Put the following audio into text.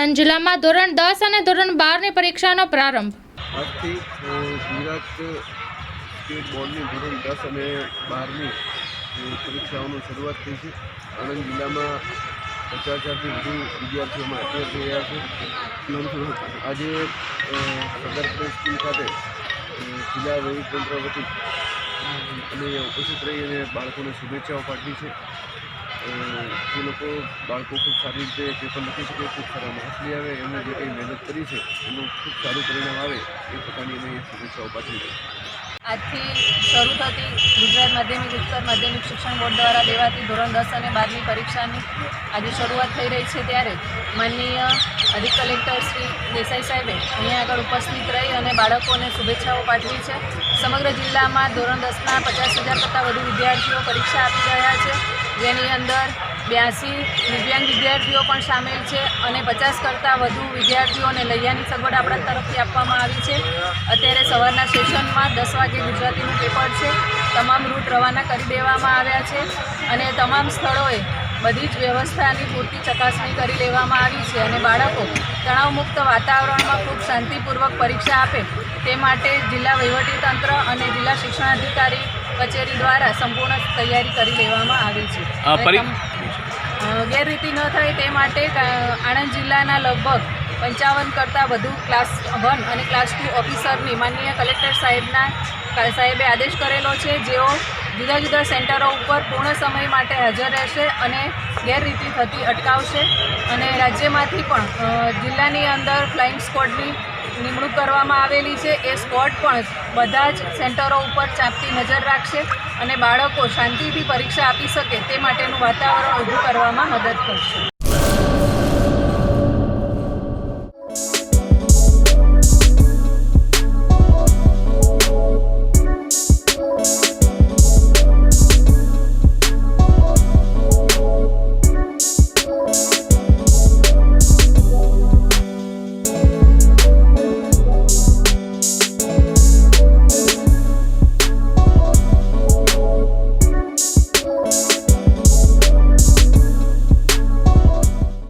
આણંદ જિલ્લામાં ધોરણ દસ અને ધોરણ બારની પરીક્ષાનો પ્રારંભ. આજથી ગુજરાત સ્ટેટ બોર્ડની ધોરણ દસ અને બારની પરીક્ષાઓની શરૂઆત થઈ છે. આણંદ જિલ્લામાં પચાસ હજારથી વધુ વિદ્યાર્થીઓમાં અટેન્ડ થઈ રહ્યા છે. આજે સદર સ્કૂલ ખાતે જિલ્લા વહીવટીતંત્ર વતી અને ઉપસ્થિત રહી અને બાળકોને શુભેચ્છાઓ પાઠવી છે. જે લોકો બાળકો ખૂબ સારી રીતે પેપર લખી શકે, ખૂબ સારા માર્ક્સ લઈ આવે, એમને જે કંઈ મહેનત કરી છે, એનું ખૂબ સારું પરિણામ આવે, એ પ્રકારની અમે શુભેચ્છાઓ પાઠવી આજથી શરૂ થતી ગુજરાત માધ્યમિક ઉત્તર માધ્યમિક શિક્ષણ બોર્ડ દ્વારા લેવાતી ધોરણ દસ અને બારની પરીક્ષાની આજે શરૂઆત થઈ રહી છે ત્યારે માનનીય અધિક કલેક્ટર શ્રી દેસાઈ સાહેબે અહીંયા આગળ ઉપસ્થિત રહી અને બાળકોને શુભેચ્છાઓ પાઠવી છે. સમગ્ર જિલ્લામાં ધોરણ દસના પચાસ હજાર કરતાં વધુ વિદ્યાર્થીઓ પરીક્ષા આપી રહ્યા છે. જેની અંદર બ્યાસી દિવ્યાંગ વિદ્યાર્થીઓ પણ સામેલ છે અને પચાસ કરતાં વધુ વિદ્યાર્થીઓને લૈયાની સગવડ આપણા તરફથી આપવામાં આવી છે. અત્યારે સવારના સેશનમાં દસ વાગે ગુજરાતીનું પેપર છે. તમામ રૂટ રવાના કરી દેવામાં આવ્યા છે અને તમામ સ્થળોએ બધી જ વ્યવસ્થાની પૂરતી ચકાસણી કરી લેવામાં આવી છે અને બાળકો તણાવમુક્ત વાતાવરણમાં ખૂબ શાંતિપૂર્વક પરીક્ષા આપે તે માટે જિલ્લા વહીવટીતંત્ર અને જિલ્લા શિક્ષણાધિકારી કચેરી દ્વારા સંપૂર્ણ તૈયારી કરી લેવામાં આવી છે. ગેરરીતિ ન થાય તે માટે આણંદ જિલ્લાના લગભગ પંચાવન કરતાં વધુ ક્લાસ વન અને ક્લાસ ટુ ઓફિસરની માનનીય કલેક્ટર સાહેબના સાહેબે આદેશ કરેલો છે જેઓ જુદા જુદા સેન્ટરો ઉપર પૂર્ણ સમય માટે હાજર રહેશે અને ગેરરીતિ થતી અટકાવશે. અને રાજ્યમાંથી પણ જિલ્લાની અંદર ફ્લાઇંગ સ્કોડની નિમણૂક કરવામાં આવેલી છે. એ સ્કોડ પણ બધા જ સેન્ટરો ઉપર ચાંપતી નજર રાખશે અને બાળકો શાંતિથી પરીક્ષા આપી શકે તે માટેનું વાતાવરણ ઊભું કરવામાં મદદ કરશે.